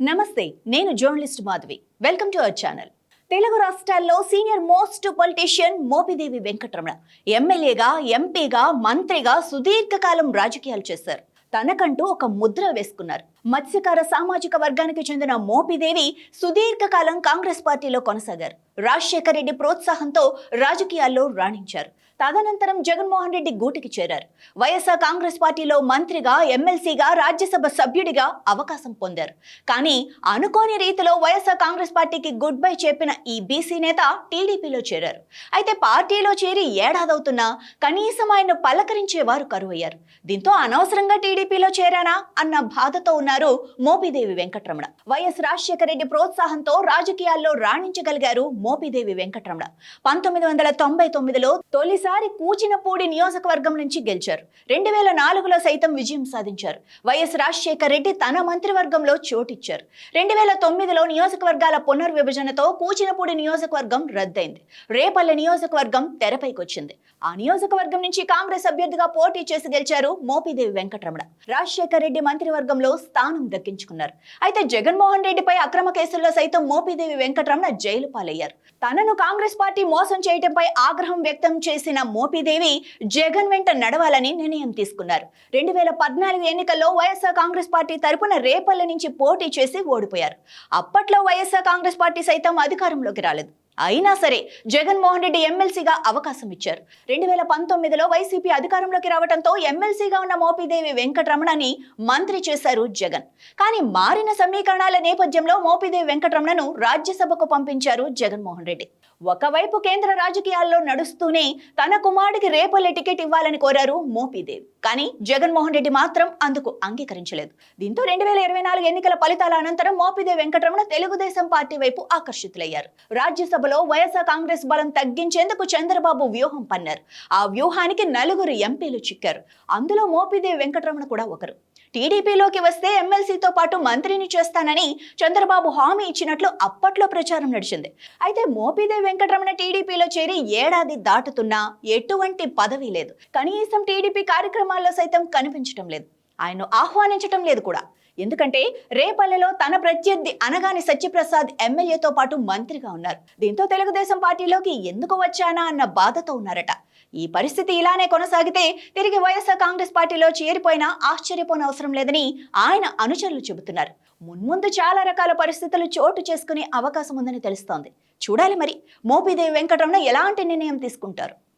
నమస్తే నేను journalist Madhavi. Welcome to our channel. Telugu రాష్ట్రాల్లో senior most politician Mopidevi Venkataramana. ఎమ్మెల్యేగా ఎంపీగా మంత్రిగా సుదీర్ఘకాలం రాజకీయాలు చేశారు. తనకంటూ ఒక ముద్ర వేసుకున్నారు. మత్స్యకార సామాజిక వర్గానికి చెందిన మోపిదేవి సుదీర్ఘకాలం కాంగ్రెస్ పార్టీలో కొనసాగారు. రాజశేఖర రెడ్డి ప్రోత్సాహంతో రాజకీయాల్లో రాణించారు. తదనంతరం జగన్మోహన్ రెడ్డి గూటికి చేరారు. వైఎస్ఆర్ కాంగ్రెస్ పార్టీలో మంత్రిగా ఎమ్మెల్సీగా రాజ్యసభ సభ్యుడిగా అవకాశం పొందారు. కానీ అనుకోని రీతిలో వైఎస్ఆర్ కాంగ్రెస్ పార్టీకి గుడ్ బై చెప్పిన ఈ బీసీ నేత టీడీపీలో చేరారు. అయితే పార్టీలో చేరి ఏడాదవుతున్నా కనీసం ఆయన పలకరించేవారు కరువయ్యారు. దీంతో అనవసరంగా టీడీపీలో చేరానా అన్న బాధతో ఉన్న ఉన్నారు మోపిదేవి వెంకటరమణ. వైఎస్ రాజశేఖర రెడ్డి ప్రోత్సాహంతో రాజకీయాల్లో రాణించగలిగారు మోపిదేవి వెంకటరమణ. పంతొమ్మిది వందల తొంభై తొమ్మిదిలో తొలిసారి కూచినపూడి నియోజకవర్గం నుంచి గెలిచారు. రెండు వేల నాలుగులో సైతం విజయం సాధించారు. వైఎస్ రాజశేఖర రెడ్డి తన మంత్రివర్గంలో చోటిచ్చారు. రెండు వేల తొమ్మిదిలో నియోజకవర్గాల పునర్విభజనతో కూచినపూడి నియోజకవర్గం రద్దయింది. రేపల్లె నియోజకవర్గం తెరపైకి వచ్చింది ఆ నియోజకవర్గం నుంచి కాంగ్రెస్ అభ్యర్థిగా పోటీ చేసి గెలిచారు మోపిదేవి వెంకటరమణ. రాజశేఖర రెడ్డి మంత్రివర్గంలో స్థానం దక్కించుకున్నారు. అయితే జగన్మోహన్ రెడ్డిపై అక్రమ కేసుల్లో సైతం మోపిదేవి వెంకటరమణ జైలు పాలయ్యారు. తనను కాంగ్రెస్ పార్టీ మోసం చేయడంపై ఆగ్రహం వ్యక్తం చేసిన మోపిదేవి జగన్ వెంట నడవాలని నిర్ణయం తీసుకున్నారు. రెండు వేల పద్నాలుగు ఎన్నికల్లో వైఎస్ఆర్ కాంగ్రెస్ పార్టీ తరపున రేపల్ల నుంచి పోటీ చేసి ఓడిపోయారు. అప్పట్లో వైఎస్ఆర్ కాంగ్రెస్ పార్టీ సైతం అధికారంలోకి రాలేదు. అయినా సరే జగన్మోహన్ రెడ్డి ఎమ్మెల్సీగా అవకాశం ఇచ్చారు. రెండు వేల పంతొమ్మిదిలో వైసీపీ అధికారంలోకి రావడంతో ఎమ్మెల్సీగా ఉన్న మోపిదేవి వెంకటరమణని మంత్రి చేశారు జగన్. కానీ మారిన సమీకరణాల నేపథ్యంలో మోపిదేవి వెంకటరమణను రాజ్యసభకు పంపించారు జగన్మోహన్ రెడ్డి. ఒకవైపు కేంద్ర రాజకీయాల్లో నడుస్తూనే తన కుమారుడికి రేపల్లె టికెట్ ఇవ్వాలని కోరారు మోపిదేవి. కానీ జగన్మోహన్ రెడ్డి మాత్రం అందుకు అంగీకరించలేదు. దీంతో రెండు వేల ఇరవై నాలుగు ఎన్నికల ఫలితాల అనంతరం మోపిదేవి వెంకటరమణ తెలుగుదేశం పార్టీ వైపు ఆకర్షితులయ్యారు. రాజ్యసభ రాజ్యసభలో వైఎస్ఆర్ కాంగ్రెస్ బలం తగ్గించేందుకు చంద్రబాబు వ్యూహం పన్నారు. ఆ వ్యూహానికి నలుగురు ఎంపీలు చిక్కారు. అందులో మోపిదేవి వెంకటరమణ కూడా ఒకరు. టీడీపీలోకి వస్తే ఎమ్మెల్సీతో పాటు మంత్రిని చేస్తానని చంద్రబాబు హామీ ఇచ్చినట్లు అప్పట్లో ప్రచారం నడిచింది. అయితే మోపిదేవి వెంకటరమణ టీడీపీలో చేరి ఏడాది దాటుతున్నా ఎటువంటి పదవి లేదు. కనీసం టీడీపీ కార్యక్రమాల్లో సైతం కనిపించడం లేదు. ఆయన ఆహ్వానించటం లేదు కూడా. ఎందుకంటే రేపల్లెలో తన ప్రత్యర్థి అనగాని సత్యప్రసాద్ ఎమ్మెల్యేతో పాటు మంత్రిగా ఉన్నారు. దీంతో తెలుగుదేశం పార్టీలోకి ఎందుకు వచ్చానా అన్న బాధతో ఉన్నారట. ఈ పరిస్థితి ఇలానే కొనసాగితే తిరిగి వైఎస్ఆర్ కాంగ్రెస్ పార్టీలో చేరిపోయినా ఆశ్చర్యపోనవసరం లేదని ఆయన అనుచరులు చెబుతున్నారు. మున్ముందు చాలా రకాల పరిస్థితులు చోటు చేసుకునే అవకాశం ఉందని తెలుస్తోంది. చూడాలి మరి. మోపిదేవి వెంకటరమణ ఎలాంటి నిర్ణయం తీసుకుంటారు?